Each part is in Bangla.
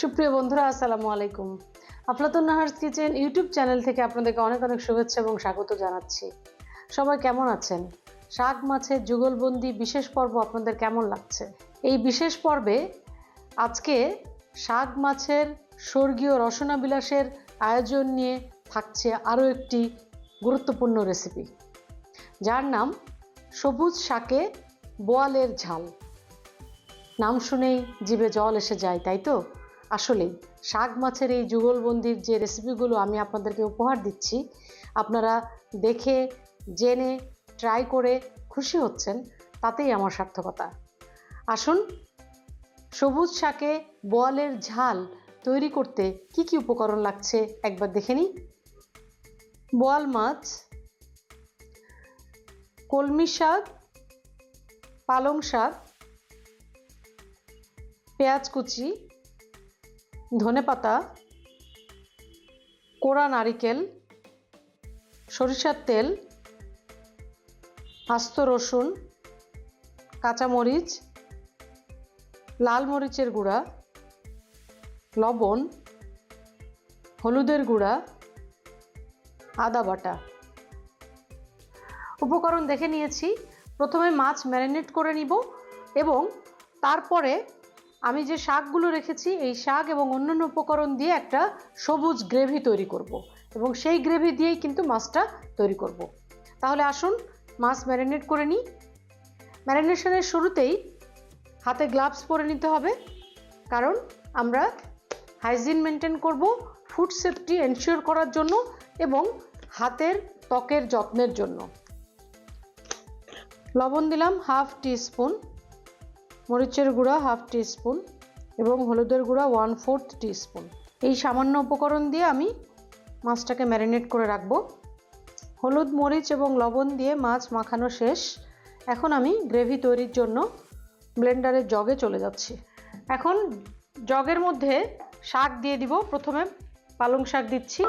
সুপ্রিয় বন্ধুরা, আসসালামু আলাইকুম। Aflatun Nahar's kitchen YouTube channel থেকে আপনাদেরকে অনেক অনেক শুভেচ্ছা এবং স্বাগত জানাচ্ছি। সবাই কেমন আছেন? শাক মাছের যুগলবন্দি বিশেষ পর্ব আপনাদের কেমন লাগছে? এই বিশেষ পর্বে আজকে শাক মাছের স্বর্গীয় রসনা বিলাসের আয়োজন নিয়ে থাকছে আরও একটি গুরুত্বপূর্ণ রেসিপি যার নাম সবুজ শাকে বোয়ালের ঝাল। নাম শুনেই জিভে জল এসে যায়, তাই তো? আসলেই শাক মাছের এই যুগলবন্দির যে রেসিপিগুলো আমি আপনাদেরকে উপহার দিচ্ছি, আপনারা দেখে, জেনে ট্রাই করে খুশি হচ্ছেন, তাতেই আমার সার্থকতা। আসুন, সবুজ শাকে বোয়ালের ঝাল তৈরি করতে কি কি উপকরণ লাগছে একবার দেখে নিই। বোয়াল মাছ, কলমি শাক, পালং শাক, পেঁয়াজ কুচি ধনেপাতা কোড়া নারিকেল, সরিষার তেল, আস্ত রসুন, কাঁচামরিচ, লাল মরিচের গুঁড়া, লবণ, হলুদের গুঁড়া, আদা বাটা। উপকরণ দেখে নিয়েছি। প্রথমে মাছ ম্যারিনেট করে নিব এবং তারপরে আমি যে শাকগুলো রেখেছি, এই শাক এবং অন্যান্য উপকরণ দিয়ে একটা সবুজ গ্রেভি তৈরি করব। এবং সেই গ্রেভি দিয়েই কিন্তু মাছটা তৈরি করব। তাহলে আসুন মাছ ম্যারিনেট করে নিই ম্যারিনেশনের শুরুতেই হাতে গ্লাভস পরে নিতে হবে, কারণ আমরা হাইজিন মেনটেন করব ফুড সেফটি এনশিওর করার জন্য এবং হাতের ত্বকের যত্নের জন্য লবণ দিলাম হাফ টিস্পুন মরিচের গুঁড়া হাফ টিস্পুন এবং হলুদের গুঁড়া ওয়ান ফোর্থ টিস্পুন। এই সামান্য উপকরণ দিয়ে আমি মাছটাকে ম্যারিনেট করে রাখব। হলুদ, মরিচ এবং লবণ দিয়ে মাছ মাখানো শেষ। এখন আমি গ্রেভি তৈরির জন্য ব্লেন্ডারের জগে চলে যাচ্ছি। এখন জগের মধ্যে শাক দিয়ে দিব। প্রথমে পালং শাক দিচ্ছি।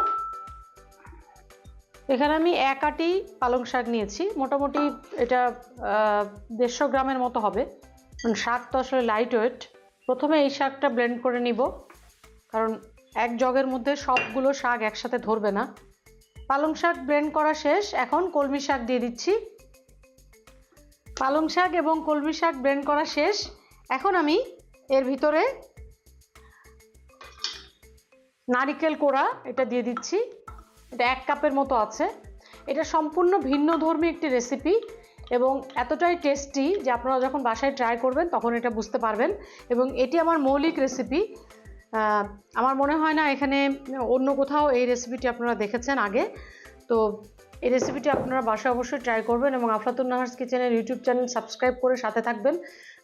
এখানে আমি এক আটি পালং শাক নিয়েছি। মোটামুটি এটা দেড়শো গ্রামের মতো হবে। কারণ শাক তো আসলে লাইট ওয়েট প্রথমে এই শাকটা ব্লেন্ড করে নিব, কারণ এক জগের মধ্যে সবগুলো শাক একসাথে ধরবে না। পালং শাক ব্লেন্ড করা শেষ, এখন কলমি শাক দিয়ে দিচ্ছি। পালং শাক এবং কলমি শাক ব্লেন্ড করা শেষ, এখন আমি এর ভিতরে নারিকেল কোড়া, এটা দিয়ে দিচ্ছি। এটা এক কাপের মতো আছে। এটা সম্পূর্ণ ভিন্ন ধর্মী একটি রেসিপি এবং এতটাই টেস্টি যে আপনারা যখন বাসায় ট্রাই করবেন, তখন এটা বুঝতে পারবেন। এবং এটি আমার মৌলিক রেসিপি আমার মনে হয় না এখানে অন্য কোথাও এই রেসিপিটি আপনারা দেখেছেন আগে। তো এই রেসিপিটি আপনারা বাসায় অবশ্যই ট্রাই করবেন এবং আফলাতুন নাহার্স কিচেনের ইউটিউব চ্যানেল সাবস্ক্রাইব করে সাথে থাকবেন।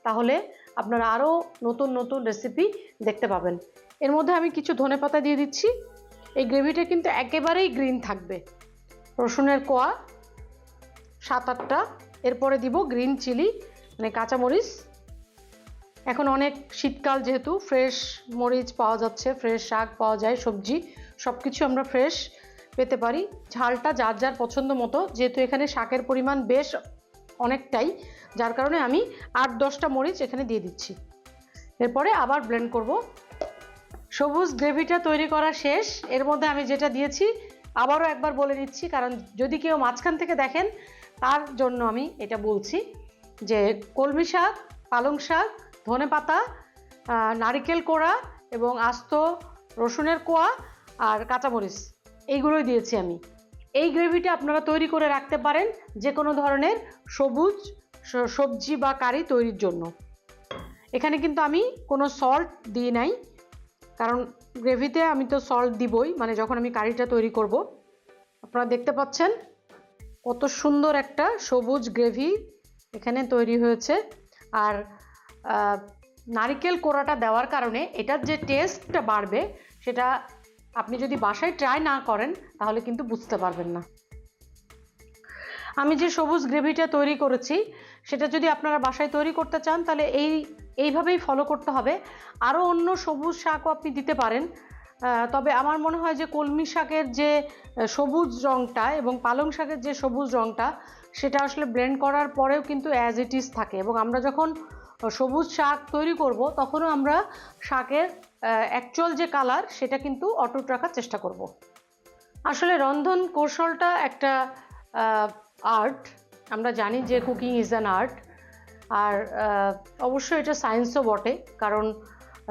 তাহলে আপনারা আরও নতুন নতুন রেসিপি দেখতে পাবেন। এর মধ্যে আমি কিছু ধনে পাতা দিয়ে দিচ্ছি। এই গ্রেভিটা কিন্তু একেবারেই গ্রিন থাকবে। রসুনের কোয়া, সাত, আটটা এরপরে দিব গ্রিন চিলি মানে কাঁচামরিচ। এখন অনেক শীতকাল যেহেতু, ফ্রেশ মরিচ পাওয়া যাচ্ছে, ফ্রেশ শাক পাওয়া যায়, সবজি সব কিছু আমরা ফ্রেশ পেতে পারি। ঝালটা যার যার পছন্দ মতো, যেহেতু এখানে শাকের পরিমাণ বেশ অনেকটাই, যার কারণে আমি আট দশটা মরিচ এখানে দিয়ে দিচ্ছি। এরপরে আবার ব্লেন্ড করব। সবুজ গ্রেভিটা তৈরি করা শেষ। এর মধ্যে আমি যেটা দিয়েছি, আবারও একবার বলে নিচ্ছি কারণ যদি কেউ মাঝখান থেকে দেখেন তার জন্য আমি এটা বলছি যে কলমি শাক, পালং শাক, ধনে পাতা নারিকেল কোড়া এবং আস্ত রসুনের কোয়া আর কাঁচামরিচ, এইগুলোই দিয়েছি আমি। এই গ্রেভিটা আপনারা তৈরি করে রাখতে পারেন যে কোনো ধরনের সবুজ সবজি বা কারি তৈরির জন্য। এখানে কিন্তু আমি কোনো সল্ট দিই নাই, কারণ গ্রেভিতে আমি তো সল্ট দিবই মানে যখন আমি কারিটা তৈরি করব, আপনারা দেখতে পাচ্ছেন কত সুন্দর একটা সবুজ গ্রেভি এখানে তৈরি হয়েছে। আর নারিকেল কোড়াটা দেওয়ার কারণে এটার যে টেস্টটা বাড়বে সেটা আপনি যদি বাসায় ট্রাই না করেন তাহলে কিন্তু বুঝতে পারবেন না। আমি যে সবুজ গ্রেভিটা তৈরি করেছি সেটা যদি আপনারা বাসায় তৈরি করতে চান তাহলে এই, এইভাবেই ফলো করতে হবে। আরও অন্য সবুজ শাকও আপনি দিতে পারেন। তবে আমার মনে হয় যে কলমি শাকের যে সবুজ রঙটা এবং পালং শাকের যে সবুজ রঙটা সেটা আসলে ব্লেন্ড করার পরেও কিন্তু অ্যাজ ইট ইজ থাকে। এবং আমরা যখন সবুজ শাক তৈরি করব, তখনও আমরা শাকের অ্যাকচুয়াল যে কালার সেটা কিন্তু অটুট রাখার চেষ্টা করব। আসলে রন্ধন কৌশলটা একটা আর্ট আমরা জানি যে কুকিং ইজ অ্যান আর্ট আর অবশ্যই এটা সায়েন্সও বটে, কারণ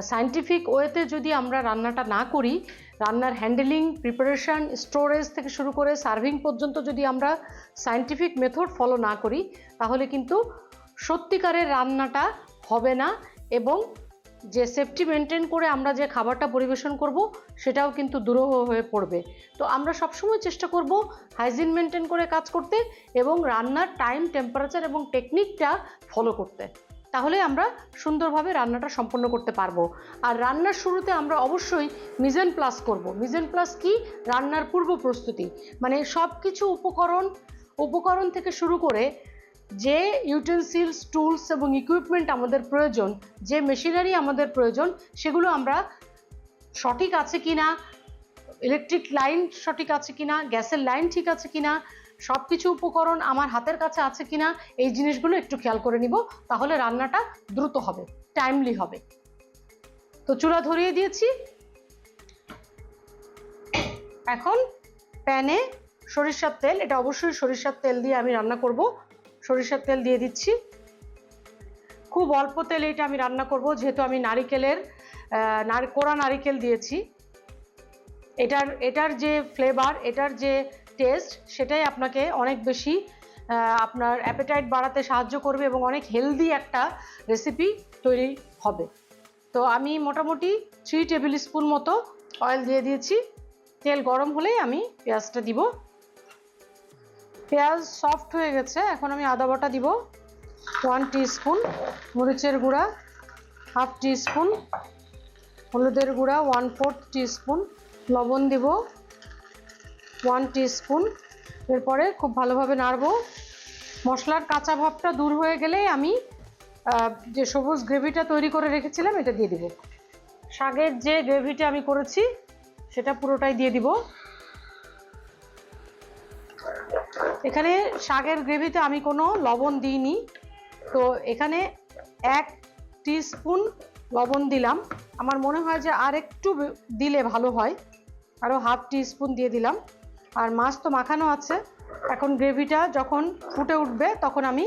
সায়েন্টিফিক ওয়েতে যদি আমরা রান্নাটা না করি, রান্নার হ্যান্ডেলিং প্রিপারেশন স্টোরেজ থেকে শুরু করে সার্ভিং পর্যন্ত যদি আমরা সায়েন্টিফিক মেথড ফলো না করি, তাহলে কিন্তু সত্যিকারের রান্নাটা হবে না এবং যে সেফটি মেনটেন করে আমরা যে খাবারটা পরিবেশন করব, সেটাও কিন্তু দুরূহ হয়ে পড়বে। তো আমরা সবসময় চেষ্টা করব হাইজিন মেনটেন করে কাজ করতে এবং রান্নার টাইম টেম্পারেচার এবং টেকনিকটা ফলো করতে। তাহলে আমরা সুন্দরভাবে রান্নাটা সম্পন্ন করতে পারব। আর রান্নার শুরুতে আমরা অবশ্যই মিজেন প্লাস করব। মিজেন প্লাস কি? রান্নার পূর্ব প্রস্তুতি। মানে সব কিছু উপকরণ উপকরণ থেকে শুরু করে যে ইউটেন্সিলস টুলস এবং ইকুইপমেন্ট আমাদের প্রয়োজন, যে মেশিনারি আমাদের প্রয়োজন, সেগুলো আমরা সঠিক আছে কি না ইলেকট্রিক লাইন সঠিক আছে কি না গ্যাসের লাইন ঠিক আছে কি না সব কিছু উপকরণ আমার হাতের কাছে আছে কি না এই জিনিসগুলো একটু খেয়াল করে নিব, তাহলে রান্নাটা দ্রুত হবে টাইমলি হবে। তো চূড়া ধরিয়ে দিয়েছি। এখন প্যানে সরিষার তেল, এটা অবশ্যই সরিষার তেল দিয়ে আমি রান্না করব, সরিষার তেল দিয়ে দিচ্ছি। খুব অল্প তেলে এটা আমি রান্না করব, যেহেতু আমি নারিকেলের কোড়া নারিকেল দিয়েছি। এটার এটার যে ফ্লেভার এটার যে টেস্ট সেটাই আপনাকে অনেক বেশি আপনার অ্যাপেটাইট বাড়াতে সাহায্য করবে এবং অনেক হেলদি একটা রেসিপি তৈরি হবে। তো আমি মোটামুটি থ্রি টেবিল স্পুন মতো অয়েল দিয়ে দিয়েছি। তেল গরম হলেই আমি পেঁয়াজটা দিব। পেঁয়াজ সফট হয়ে গেছে, এখন আমি আদা বাটা দিব। ওয়ান স্পুন মরিচের গুঁড়া হাফ স্পুন হলুদের গুঁড়া ওয়ান ফোর্থ স্পুন লবণ দিব ওয়ান স্পুন এরপরে খুব ভালোভাবে নাড়বো। মশলার কাঁচা ভাবটা দূর হয়ে গেলে আমি যে সবুজ গ্রেভিটা তৈরি করে রেখেছিলাম, এটা দিয়ে দিব। শাকের যে গ্রেভিটা আমি করেছি, সেটা পুরোটাই দিয়ে দিব। এখানে শাকের গ্রেভিতে আমি কোনো লবণ দিইনি। তো এখানে এক স্পুন লবণ দিলাম। আমার মনে হয় যে আর একটু দিলে ভালো হয়। আরও হাফ স্পুন দিয়ে দিলাম। আর মাছ তো মাখানো আছে। এখন গ্রেভিটা যখন ফুটে উঠবে, তখন আমি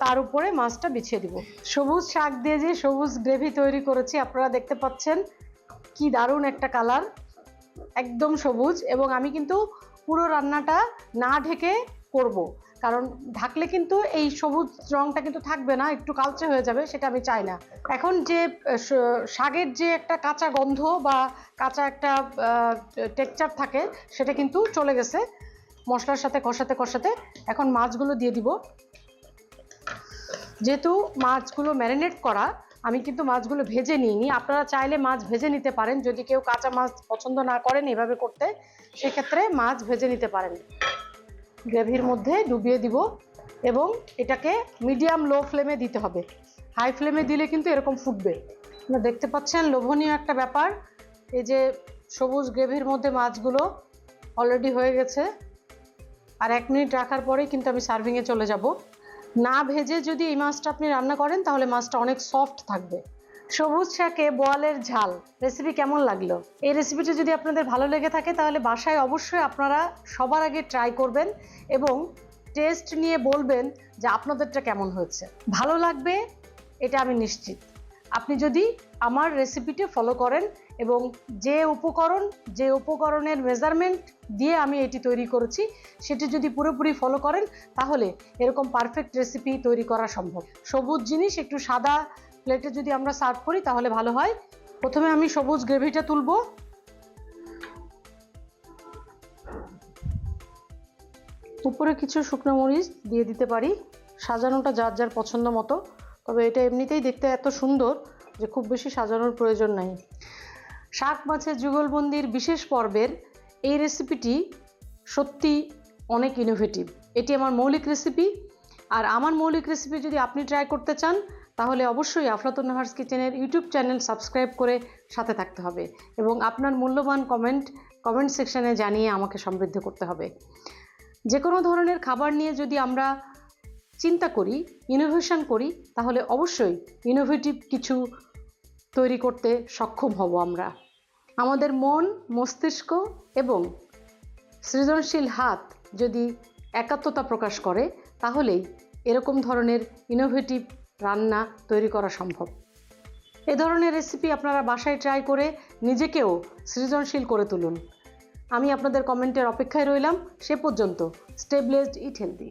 তার উপরে মাছটা বিছিয়ে দিব। সবুজ শাক দিয়ে যে সবুজ গ্রেভি তৈরি করেছি, আপনারা দেখতে পাচ্ছেন কি দারুণ একটা কালার। একদম সবুজ এবং আমি কিন্তু পুরো রান্নাটা না ঢেকে করব। কারণ ঢাকলে কিন্তু এই সবুজ রঙটা কিন্তু থাকবে না, একটু কালচে হয়ে যাবে, সেটা আমি চাই না। এখন যে শাকের যে একটা কাঁচা গন্ধ বা কাঁচা একটা টেক্সচার থাকে, সেটা কিন্তু চলে গেছে। মশলার সাথে কষাতে কষাতে এখন মাছগুলো দিয়ে দিব। যেহেতু মাছগুলো ম্যারিনেট করা, আমি কিন্তু মাছগুলো ভেজে নিইনি। আপনারা চাইলে মাছ ভেজে নিতে পারেন। যদি কেউ কাঁচা মাছ পছন্দ না করেন এভাবে করতে, সেক্ষেত্রে মাছ ভেজে নিতে পারেন। গ্রেভির মধ্যে ডুবিয়ে দিব এবং এটাকে মিডিয়াম লো ফ্লেমে দিতে হবে। হাই ফ্লেমে দিলে কিন্তু এরকম ফুটবে। আপনারা দেখতে পাচ্ছেন লোভনীয় একটা ব্যাপার। এই যে সবুজ গ্রেভির মধ্যে মাছগুলো অলরেডি হয়ে গেছে। আর এক মিনিট রাখার পরেই কিন্তু আমি সার্ভিংয়ে চলে যাব। না ভেজে যদি এই মাছটা আপনি রান্না করেন তাহলে মাছটা অনেক সফট থাকবে। সবুজ শাকে বোয়ালের ঝাল। রেসিপি কেমন লাগল? এই রেসিপিটা যদি আপনাদের ভালো লেগে থাকে, তাহলে বাসায় অবশ্যই আপনারা সবার আগে ট্রাই করবেন এবং টেস্ট নিয়ে বলবেন যে আপনাদেরটা কেমন হয়েছে। ভালো লাগবে, এটা আমি নিশ্চিত। আপনি যদি আমার রেসিপিটি ফলো করেন এবং যে উপকরণ, যে উপকরণের মেজারমেন্ট দিয়ে আমি এটি তৈরি করেছি, সেটি যদি পুরোপুরি ফলো করেন, তাহলে এরকম পারফেক্ট রেসিপি তৈরি করা সম্ভব। সবুজ জিনিস, একটু সাদা প্লেটে যদি আমরা সার্ভ করি, তাহলে ভালো হয়। প্রথমে আমি সবুজ গ্রেভিটা তুলবো। উপরে কিছু শুকনো মরিচ দিয়ে দিতে পারি। সাজানোটা যার যার পছন্দ মতো। তবে এটা এমনিতেই দেখতে এত সুন্দর যে খুব বেশি সাজানোর প্রয়োজন নাই। শাক মাছের যুগলবন্দির বিশেষ পর্বের এই রেসিপিটি সত্যি অনেক ইনোভেটিভ এটি আমার মৌলিক রেসিপি আর আমার মৌলিক রেসিপি যদি আপনি ট্রাই করতে চান তাহলে অবশ্যই আফলাতুন নাহার্স কিচেনের ইউটিউব চ্যানেল সাবস্ক্রাইব করে সাথে থাকতে হবে এবং আপনার মূল্যবান কমেন্ট কমেন্ট সেকশনে জানিয়ে আমাকে সমৃদ্ধ করতে হবে। যে কোনো ধরনের খাবার নিয়ে যদি আমরা চিন্তা করি ইনোভেশন করি, তাহলে অবশ্যই ইনোভেটিভ কিছু তৈরি করতে সক্ষম হব আমরা। আমাদের মন, মস্তিষ্ক এবং সৃজনশীল হাত যদি একাত্মতা প্রকাশ করে, তাহলেই এরকম ধরনের ইনোভেটিভ রান্না তৈরি করা সম্ভব। এ ধরনের রেসিপি আপনারা বাসায় ট্রাই করে নিজেকেও সৃজনশীল করে তুলুন। আমি আপনাদের কমেন্টের অপেক্ষায় রইলাম। সে পর্যন্ত স্টেবলেসড ইট হেলদি